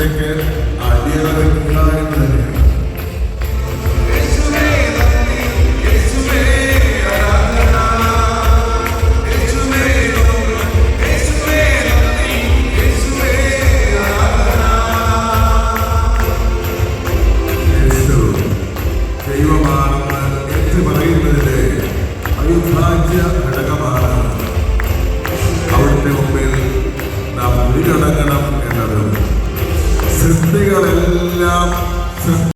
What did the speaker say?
ജീവിതത്തിലേക്ക് അടിയറവെക്കുക എന്ന് തന്നെയാണ് ദൈവമാണെന്ന് ഏറ്റുപറയുന്നതിന്റെ അവിഭാജ്യ ഘടകമാണ്. അവിടുത്തെ മുമ്പിൽ നാം മുടികടങ്ങണം സൃഷ്ടികളെല്ലാം സൃഷ്ടി